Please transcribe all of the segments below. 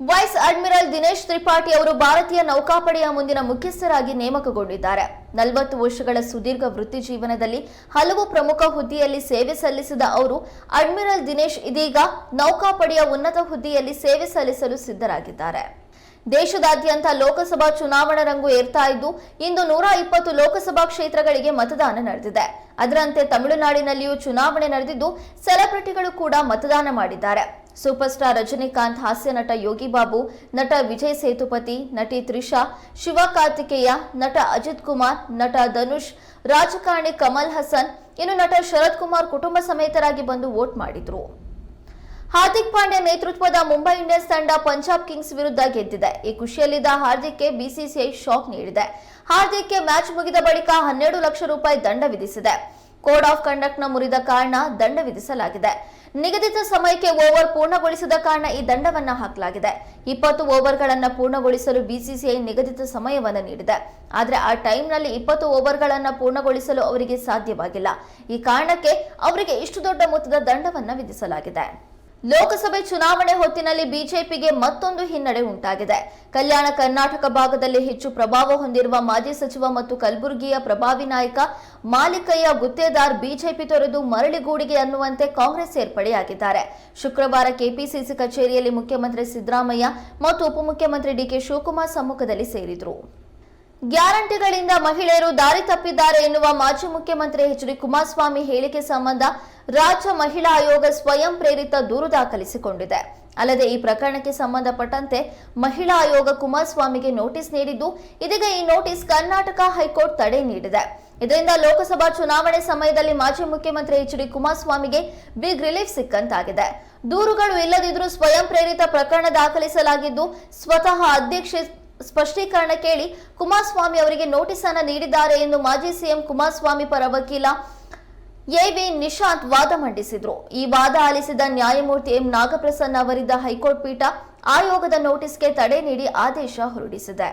Wise admiral Dinesh Tripathi ಅವರು ಭಾರತೀಯ ನೌಕಾಪಡೆಯ ಮುಂದಿನ ಮುಖ್ಯಸ್ಥರಾಗಿ ನೇಮಕಗೊಂಡಿದ್ದಾರೆ. ನಲವತ್ತು ವರ್ಷಗಳ ಸುದೀರ್ಘ ವೃತ್ತಿ ಜೀವನದಲ್ಲಿ ಹಲವು ಪ್ರಮುಖ ಹುದ್ದೆಯಲ್ಲಿ ಸೇವೆ ಸಲ್ಲಿಸಿದ ಅವರು, ಅಡ್ಮಿರಲ್ ದಿನೇಶ್ ಇದೀಗ ನೌಕಾಪಡೆಯ ಉನ್ನತ ಹುದ್ದೆಯಲ್ಲಿ ಸೇವೆ ಸಲ್ಲಿಸಲು ಸಿದ್ಧರಾಗಿದ್ದಾರೆ. ದೇಶದಾದ್ಯಂತ ಲೋಕಸಭಾ ಚುನಾವಣಾ ರಂಗು ಏರ್ತಾ ಇದ್ದು, ಇಂದು ನೂರ ಇಪ್ಪತ್ತು ಲೋಕಸಭಾ ಕ್ಷೇತ್ರಗಳಿಗೆ ಮತದಾನ ನಡೆದಿದೆ. ಅದರಂತೆ ತಮಿಳುನಾಡಿನಲ್ಲಿಯೂ ಚುನಾವಣೆ ನಡೆದಿದ್ದು, ಸೆಲೆಬ್ರಿಟಿಗಳು ಕೂಡ ಮತದಾನ ಮಾಡಿದ್ದಾರೆ. ಸೂಪರ್ ಸ್ಟಾರ್ ರಜನಿಕಾಂತ್, ಹಾಸ್ಯ ನಟ ಯೋಗಿ ಬಾಬು, ನಟ ವಿಜಯ್ ಸೇತುಪತಿ, ನಟಿ ತ್ರಿಷಾ, ಶಿವ ಕಾರ್ತಿಕೇಯ, ನಟ ಅಜಿತ್ ಕುಮಾರ್, ನಟ ಧನುಷ್, ರಾಜಕಾರಣಿ ಕಮಲ್ ಹಸನ್, ಇನ್ನು ನಟ ಶರತ್ ಕುಮಾರ್ ಕುಟುಂಬ ಸಮೇತರಾಗಿ ಬಂದು ವೋಟ್ ಮಾಡಿದ್ರು. ಹಾರ್ದಿಕ್ ಪಾಂಡ್ಯ ನೇತೃತ್ವದ ಮುಂಬೈ ಇಂಡಿಯನ್ಸ್ ತಂಡ ಪಂಜಾಬ್ ಕಿಂಗ್ಸ್ ವಿರುದ್ಧ ಗೆದ್ದಿದೆ. ಈ ಖುಷಿಯಲ್ಲಿದ್ದ ಹಾರ್ದಿಕ್ಗೆ ಬಿಸಿಸಿಐ ಶಾಕ್ ನೀಡಿದೆ. ಹಾರ್ದಿಕ್ಗೆ ಮ್ಯಾಚ್ ಮುಗಿದ ಬಳಿಕ ಹನ್ನೆರಡು ಲಕ್ಷ ರೂಪಾಯಿ ದಂಡ ವಿಧಿಸಿದೆ. ಕೋಡ್ ಆಫ್ ಕಂಡಕ್ಟ್ನ ಮುರಿದ ಕಾರಣ ದಂಡ ವಿಧಿಸಲಾಗಿದೆ. ನಿಗದಿತ ಸಮಯಕ್ಕೆ ಓವರ್ ಪೂರ್ಣಗೊಳಿಸದ ಕಾರಣ ಈ ದಂಡವನ್ನು ಹಾಕಲಾಗಿದೆ. ಇಪ್ಪತ್ತು ಓವರ್ಗಳನ್ನು ಪೂರ್ಣಗೊಳಿಸಲು ಬಿಸಿಸಿಐ ನಿಗದಿತ ಸಮಯವನ್ನು ನೀಡಿದೆ. ಆದರೆ ಆ ಟೈಮ್ನಲ್ಲಿ ಇಪ್ಪತ್ತು ಓವರ್ಗಳನ್ನು ಪೂರ್ಣಗೊಳಿಸಲು ಅವರಿಗೆ ಸಾಧ್ಯವಾಗಿಲ್ಲ. ಈ ಕಾರಣಕ್ಕೆ ಅವರಿಗೆ ಇಷ್ಟು ದೊಡ್ಡ ಮೊತ್ತದ ದಂಡವನ್ನು ವಿಧಿಸಲಾಗಿದೆ. ಲೋಕಸಭೆ ಚುನಾವಣೆ ಹೊತ್ತಿನಲ್ಲಿ ಬಿಜೆಪಿಗೆ ಮತ್ತೊಂದು ಹಿನ್ನಡೆ ಉಂಟಾಗಿದೆ. ಕಲ್ಯಾಣ ಕರ್ನಾಟಕ ಭಾಗದಲ್ಲಿ ಹೆಚ್ಚು ಪ್ರಭಾವ ಹೊಂದಿರುವ ಮಾಜಿ ಸಚಿವ ಮತ್ತು ಕಲಬುರಗಿಯ ಪ್ರಭಾವಿ ನಾಯಕ ಮಾಲಿಕಯ್ಯ ಗುತ್ತೇದಾರ್ ಬಿಜೆಪಿ ತೊರೆದು ಮರಳಿಗೂಡಿಗೆ ಅನ್ನುವಂತೆ ಕಾಂಗ್ರೆಸ್ ಸೇರ್ಪಡೆಯಾಗಿದ್ದಾರೆ ಶುಕ್ರವಾರ ಕೆಪಿಸಿಸಿ ಕಚೇರಿಯಲ್ಲಿ ಮುಖ್ಯಮಂತ್ರಿ ಸಿದ್ದರಾಮಯ್ಯ ಮತ್ತು ಉಪಮುಖ್ಯಮಂತ್ರಿ ಡಿಕೆ ಶಿವಕುಮಾರ್ ಸಮ್ಮುಖದಲ್ಲಿ ಸೇರಿದರು. ಗ್ಯಾರಂಟಿಗಳಿಂದ ಮಹಿಳೆಯರು ದಾರಿ ತಪ್ಪಿದ್ದಾರೆ ಎನ್ನುವ ಮಾಜಿ ಮುಖ್ಯಮಂತ್ರಿ ಎಚ್ ಡಿ ಕುಮಾರಸ್ವಾಮಿ ಹೇಳಿಕೆ ಸಂಬಂಧ ರಾಜ್ಯ ಮಹಿಳಾ ಆಯೋಗ ಸ್ವಯಂ ಪ್ರೇರಿತ ದೂರು ದಾಖಲಿಸಿಕೊಂಡಿದೆ. ಅಲ್ಲದೆ ಈ ಪ್ರಕರಣಕ್ಕೆ ಸಂಬಂಧಪಟ್ಟಂತೆ ಮಹಿಳಾ ಆಯೋಗ ಕುಮಾರಸ್ವಾಮಿಗೆ ನೋಟಿಸ್ ನೀಡಿದ್ದು, ಇದೀಗ ಈ ನೋಟಿಸ್ ಕರ್ನಾಟಕ ಹೈಕೋರ್ಟ್ ತಡೆ ನೀಡಿದೆ. ಇದರಿಂದ ಲೋಕಸಭಾ ಚುನಾವಣೆ ಸಮಯದಲ್ಲಿ ಮಾಜಿ ಮುಖ್ಯಮಂತ್ರಿ ಎಚ್ ಡಿ ಕುಮಾರಸ್ವಾಮಿಗೆ ಬಿಗ್ ರಿಲೀಫ್ ಸಿಕ್ಕಂತಾಗಿದೆ. ದೂರುಗಳು ಇಲ್ಲದಿದ್ದರೂ ಸ್ವಯಂ ಪ್ರೇರಿತ ಪ್ರಕರಣ ದಾಖಲಿಸಲಾಗಿದ್ದು, ಸ್ವತಃ ಅಧ್ಯಕ್ಷೆ ಸ್ಪಷ್ಟೀಕರಣ ಕೇಳಿ ಕುಮಾರಸ್ವಾಮಿ ಅವರಿಗೆ ನೋಟಿಸ್ ಅನ್ನು ನೀಡಿದ್ದಾರೆ ಎಂದು ಮಾಜಿ ಸಿಎಂ ಕುಮಾರಸ್ವಾಮಿ ಪರ ವಕೀಲ ಎವಿ ನಿಶಾಂತ್ ವಾದ ಮಂಡಿಸಿದ್ರು. ಈ ವಾದ ಆಲಿಸಿದ ನ್ಯಾಯಮೂರ್ತಿ ಎಂ. ನಾಗಪ್ರಸನ್ನ ಅವರಿದ್ದ ಹೈಕೋರ್ಟ್ ಪೀಠ ಆಯೋಗದ ನೋಟಿಸ್ಗೆ ತಡೆ ನೀಡಿ ಆದೇಶ ಹೊರಡಿಸಿದೆ.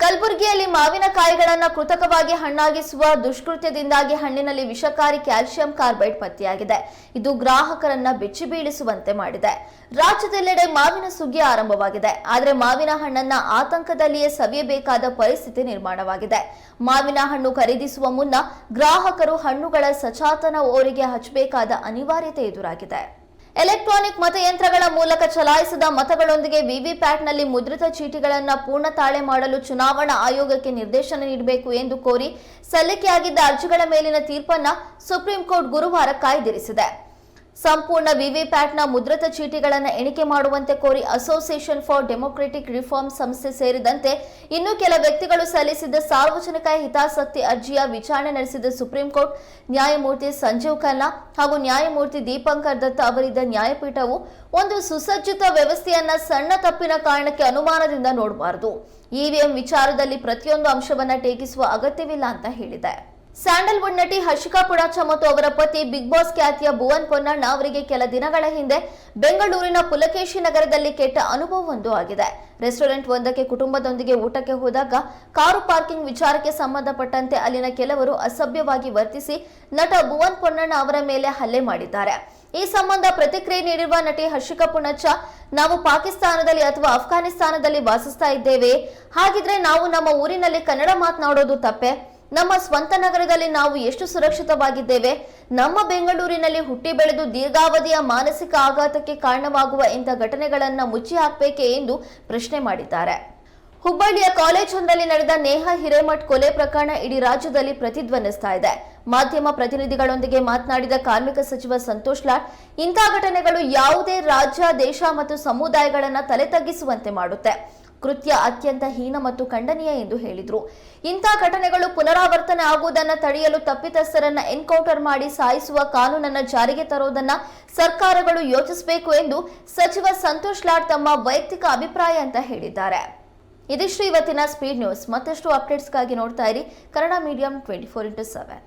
ಕಲಬುರಗಿಯಲ್ಲಿ ಮಾವಿನಕಾಯಿಗಳನ್ನು ಕೃತಕವಾಗಿ ಹಣ್ಣಾಗಿಸುವ ದುಷ್ಕೃತ್ಯದಿಂದಾಗಿ ಹಣ್ಣಿನಲ್ಲಿ ವಿಷಕಾರಿ ಕ್ಯಾಲ್ಸಿಯಂ ಕಾರ್ಬೈಡ್ ಪತ್ತೆಯಾಗಿದೆ. ಇದು ಗ್ರಾಹಕರನ್ನ ಬೆಚ್ಚಿ ಬೀಳಿಸುವಂತೆ ಮಾಡಿದೆ. ರಾಜ್ಯದೆಲ್ಲೆಡೆ ಮಾವಿನ ಸುಗ್ಗಿ ಆರಂಭವಾಗಿದೆ. ಆದರೆ ಮಾವಿನ ಹಣ್ಣನ್ನ ಆತಂಕದಲ್ಲಿಯೇ ಸವಿಯಬೇಕಾದ ಪರಿಸ್ಥಿತಿ ನಿರ್ಮಾಣವಾಗಿದೆ. ಮಾವಿನ ಹಣ್ಣು ಖರೀದಿಸುವ ಮುನ್ನ ಗ್ರಾಹಕರು ಹಣ್ಣುಗಳ ಸಚಾತನ ಓರಿಗೆ ಹಚ್ಚಬೇಕಾದ ಅನಿವಾರ್ಯತೆ ಎದುರಾಗಿದೆ. ಎಲೆಕ್ಟ್ರಾನಿಕ್ ಮತಯಂತ್ರಗಳ ಮೂಲಕ ಚಲಾಯಿಸಿದ ಮತಗಳೊಂದಿಗೆ ವಿವಿಪ್ಯಾಟ್ನಲ್ಲಿ ಮುದ್ರಿತ ಚೀಟಿಗಳನ್ನು ಪೂರ್ಣ ತಾಳೆ ಮಾಡಲು ಚುನಾವಣಾ ಆಯೋಗಕ್ಕೆ ನಿರ್ದೇಶನ ನೀಡಬೇಕು ಎಂದು ಕೋರಿ ಸಲ್ಲಿಕೆಯಾಗಿದ್ದ ಅರ್ಜಿಗಳ ಮೇಲಿನ ತೀರ್ಪನ್ನು ಸುಪ್ರೀಂ ಕೋರ್ಟ್ ಗುರುವಾರ ಕಾಯ್ದಿರಿಸಿದೆ. ಸಂಪೂರ್ಣ ವಿವಿಪ್ಯಾಟ್ನ ಮುದ್ರಿತ ಚೀಟಿಗಳನ್ನು ಎಣಿಕೆ ಮಾಡುವಂತೆ ಕೋರಿ ಅಸೋಸಿಯೇಷನ್ ಫಾರ್ ಡೆಮೊಕ್ರೆಟಿಕ್ ರಿಫಾರ್ಮ್ ಸಂಸ್ಥೆ ಸೇರಿದಂತೆ ಇನ್ನು ಕೆಲ ವ್ಯಕ್ತಿಗಳು ಸಲ್ಲಿಸಿದ್ದ ಸಾರ್ವಜನಿಕ ಹಿತಾಸಕ್ತಿ ಅರ್ಜಿಯ ವಿಚಾರಣೆ ನಡೆಸಿದ ಸುಪ್ರೀಂ ಕೋರ್ಟ್ ನ್ಯಾಯಮೂರ್ತಿ ಸಂಜೀವ್ ಖನ್ನಾ ಹಾಗೂ ನ್ಯಾಯಮೂರ್ತಿ ದೀಪಂಕರ್ ದತ್ತ ಅವರಿದ್ದ ನ್ಯಾಯಪೀಠವು ಒಂದು ಸುಸಜ್ಜಿತ ವ್ಯವಸ್ಥೆಯನ್ನ ಸಣ್ಣ ತಪ್ಪಿನ ಕಾರಣಕ್ಕೆ ಅನುಮಾನದಿಂದ ನೋಡಬಾರದು. ಇವಿಎಂ ವಿಚಾರದಲ್ಲಿ ಪ್ರತಿಯೊಂದು ಅಂಶವನ್ನ ಟೇಕಿಸುವ ಅಗತ್ಯವಿಲ್ಲ ಅಂತ ಹೇಳಿದೆ. ಸ್ಯಾಂಡಲ್ವುಡ್ ನಟಿ ಹರ್ಷಿಕಾ ಪುಡಾಚ ಮತ್ತು ಅವರ ಪತಿ ಬಿಗ್ ಬಾಸ್ ಖ್ಯಾತಿಯ ಭುವನ್ ಪೊನ್ನಣ್ಣ ಅವರಿಗೆ ಕೆಲ ದಿನಗಳ ಹಿಂದೆ ಬೆಂಗಳೂರಿನ ಪುಲಕೇಶಿ ನಗರದಲ್ಲಿ ಕೆಟ್ಟ ಅನುಭವವೊಂದು ಆಗಿದೆ. ರೆಸ್ಟೋರೆಂಟ್ ಒಂದಕ್ಕೆ ಕುಟುಂಬದೊಂದಿಗೆ ಊಟಕ್ಕೆ ಹೋದಾಗ ಕಾರು ಪಾರ್ಕಿಂಗ್ ವಿಚಾರಕ್ಕೆ ಸಂಬಂಧಪಟ್ಟಂತೆ ಅಲ್ಲಿನ ಕೆಲವರು ಅಸಭ್ಯವಾಗಿ ವರ್ತಿಸಿ ನಟ ಭುವನ್ ಪೊನ್ನಣ್ಣ ಅವರ ಮೇಲೆ ಹಲ್ಲೆ ಮಾಡಿದ್ದಾರೆ. ಈ ಸಂಬಂಧ ಪ್ರತಿಕ್ರಿಯೆ ನೀಡಿರುವ ನಟಿ ಹರ್ಷಿಕಾ ಪುಣಚ್ಚ ನಾವು ಪಾಕಿಸ್ತಾನದಲ್ಲಿ ಅಥವಾ ಅಫ್ಘಾನಿಸ್ತಾನದಲ್ಲಿ ವಾಸಿಸ್ತಾ ಇದ್ದೇವೆ. ಹಾಗಿದ್ರೆ ನಾವು ನಮ್ಮ ಊರಿನಲ್ಲಿ ಕನ್ನಡ ಮಾತನಾಡೋದು ತಪ್ಪೆ? ನಮ್ಮ ಸ್ವಂತ ನಗರದಲ್ಲಿ ನಾವು ಎಷ್ಟು ಸುರಕ್ಷಿತವಾಗಿದ್ದೇವೆ? ನಮ್ಮ ಬೆಂಗಳೂರಿನಲ್ಲಿ ಹುಟ್ಟಿ ಬೆಳೆದು ದೀರ್ಘಾವಧಿಯ ಮಾನಸಿಕ ಆಘಾತಕ್ಕೆ ಕಾರಣವಾಗುವ ಇಂಥ ಘಟನೆಗಳನ್ನ ಮುಚ್ಚಿ ಹಾಕಬೇಕೆ ಎಂದು ಪ್ರಶ್ನೆ ಮಾಡಿದ್ದಾರೆ. ಹುಬ್ಬಳ್ಳಿಯ ಕಾಲೇಜೊಂದರಲ್ಲಿ ನಡೆದ ನೇಹಾ ಹಿರೇಮಠ್ ಕೊಲೆ ಪ್ರಕರಣ ಇಡೀ ರಾಜ್ಯದಲ್ಲಿ ಪ್ರತಿಧ್ವನಿಸ್ತಾ ಇದೆ. ಮಾಧ್ಯಮ ಪ್ರತಿನಿಧಿಗಳೊಂದಿಗೆ ಮಾತನಾಡಿದ ಕಾರ್ಮಿಕ ಸಚಿವ ಸಂತೋಷ್ ಲಾಡ್ ಇಂಥ ಘಟನೆಗಳು ಯಾವುದೇ ರಾಜ್ಯ, ದೇಶ ಮತ್ತು ಸಮುದಾಯಗಳನ್ನು ತಲೆ ತಗ್ಗಿಸುವಂತೆ ಮಾಡುತ್ತೆ. ಕೃತ್ಯ ಅತ್ಯಂತ ಹೀನ ಮತ್ತು ಖಂಡನೀಯ ಎಂದು ಹೇಳಿದರು. ಇಂಥ ಘಟನೆಗಳು ಪುನರಾವರ್ತನೆ ಆಗುವುದನ್ನು ತಡೆಯಲು ತಪ್ಪಿತಸ್ಥರನ್ನ ಎನ್ಕೌಂಟರ್ ಮಾಡಿ ಸಾಯಿಸುವ ಕಾನೂನನ್ನ ಜಾರಿಗೆ ತರೋದನ್ನ ಸರ್ಕಾರಗಳು ಯೋಚಿಸಬೇಕು ಎಂದು ಸಚಿವ ಸಂತೋಷ್ ಲಾಡ್ ತಮ್ಮ ವೈಯಕ್ತಿಕ ಅಭಿಪ್ರಾಯ ಅಂತ ಹೇಳಿದ್ದಾರೆ. ಇದಿಷ್ಟು ಇವತ್ತಿನ ಸ್ಪೀಡ್ ನ್ಯೂಸ್ ಮತ್ತಷ್ಟು ಅಪ್ಡೇಟ್ಸ್ಗಾಗಿ ನೋಡ್ತಾ ಇರಿ Kannada medium twenty four into seven